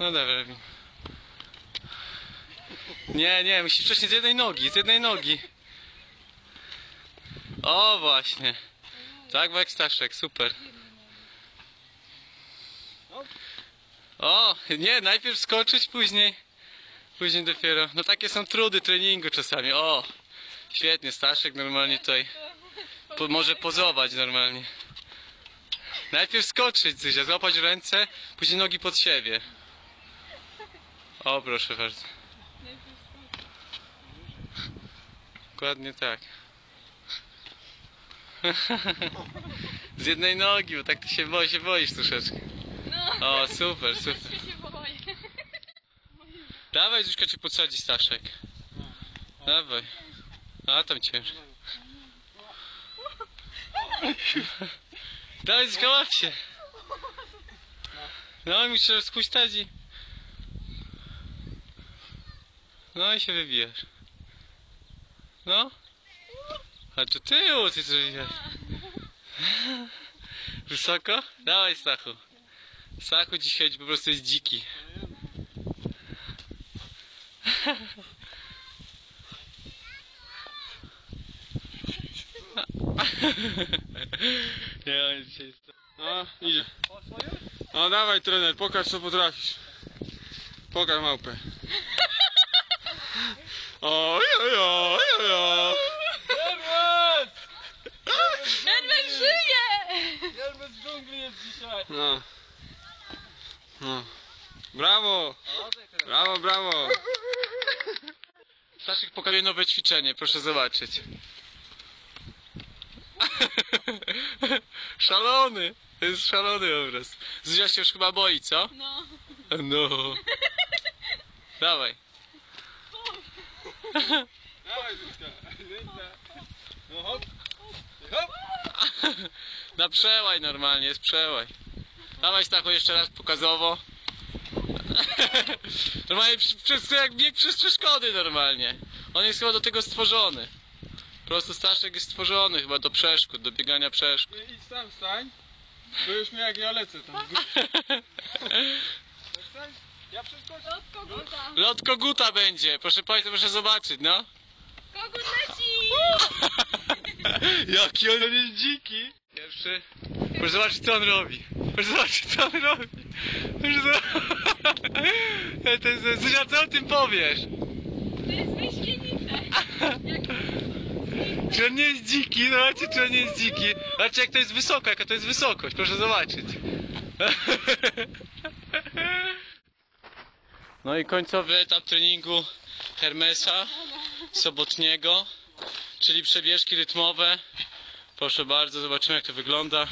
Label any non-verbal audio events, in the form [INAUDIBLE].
No dobra. Robin. Nie, nie, musisz wcześniej z jednej nogi, z jednej nogi. O, właśnie. Tak, jak Staszek, super. O, nie, najpierw skoczyć, później, później dopiero. No takie są trudy treningu czasami. O, świetnie, Staszek normalnie tutaj po, może pozować normalnie. Najpierw skoczyć, Zuzia, złapać ręce, później nogi pod siebie. O, proszę bardzo. Dokładnie tak. Z jednej nogi, bo tak ty się, boi, się boisz troszeczkę. No, O, super, super. się. Dawaj, Zuśka cię podsadzi Staszek. Dawaj. A, tam ciężko. Dawaj, Zuśka, łap się. No, i musisz rozpuścić i... No i się wybijasz. No. A to tyłu ty zrobiłeś. [LAUGHS] Wysoko? Dawaj, Stachu. Stachu dzisiaj po prostu jest dziki. [LAUGHS] Nie, on dzisiaj jest... No, idzie. No dawaj trener, pokaż co potrafisz. Pokaż małpę. [LAUGHS] Oj, oj, oj, oj, oj. Edward żyje! Jarmes z dżungli jest dzisiaj. No. No. Brawo! Brawo, brawo! Staszek pokazuje nowe ćwiczenie, proszę zobaczyć. [LAUGHS] Szalony! To jest szalony obraz. Zuzia się już chyba boi, co? No. No. Dawaj. Dawaj, Zuzka. Zuzka. No hop. Hop. Na przełaj normalnie, jest przełaj. Dawaj Stachu jeszcze raz pokazowo. [LAUGHS] Normalnie przez, jak bieg przez przeszkody normalnie. On jest chyba do tego stworzony. Po prostu Staszek jest stworzony chyba do przeszkód, do biegania przeszkód. Idź tam, stań. Bo już mnie jak ja lecę tam. [LAUGHS] Stań. Ja przeskoczę. Od koguta. Lot koguta będzie, proszę Państwa, proszę zobaczyć, no. Kogut leci! [LAUGHS] Jaki on jest dziki. Pierwszy. Proszę zobaczyć co on robi. Proszę zobaczyć co on robi. Proszę zobaczyć. [LAUGHS] Zuzia, co o tym powiesz? To jest. Jak [LAUGHS] Czy on nie jest dziki? Zobaczcie, czy on nie jest dziki. Zobaczcie, jak to jest wysoko, jaka to jest wysokość. Proszę zobaczyć. No i końcowy etap treningu Hermesa sobotniego, czyli przebieżki rytmowe. Proszę bardzo, zobaczymy jak to wygląda.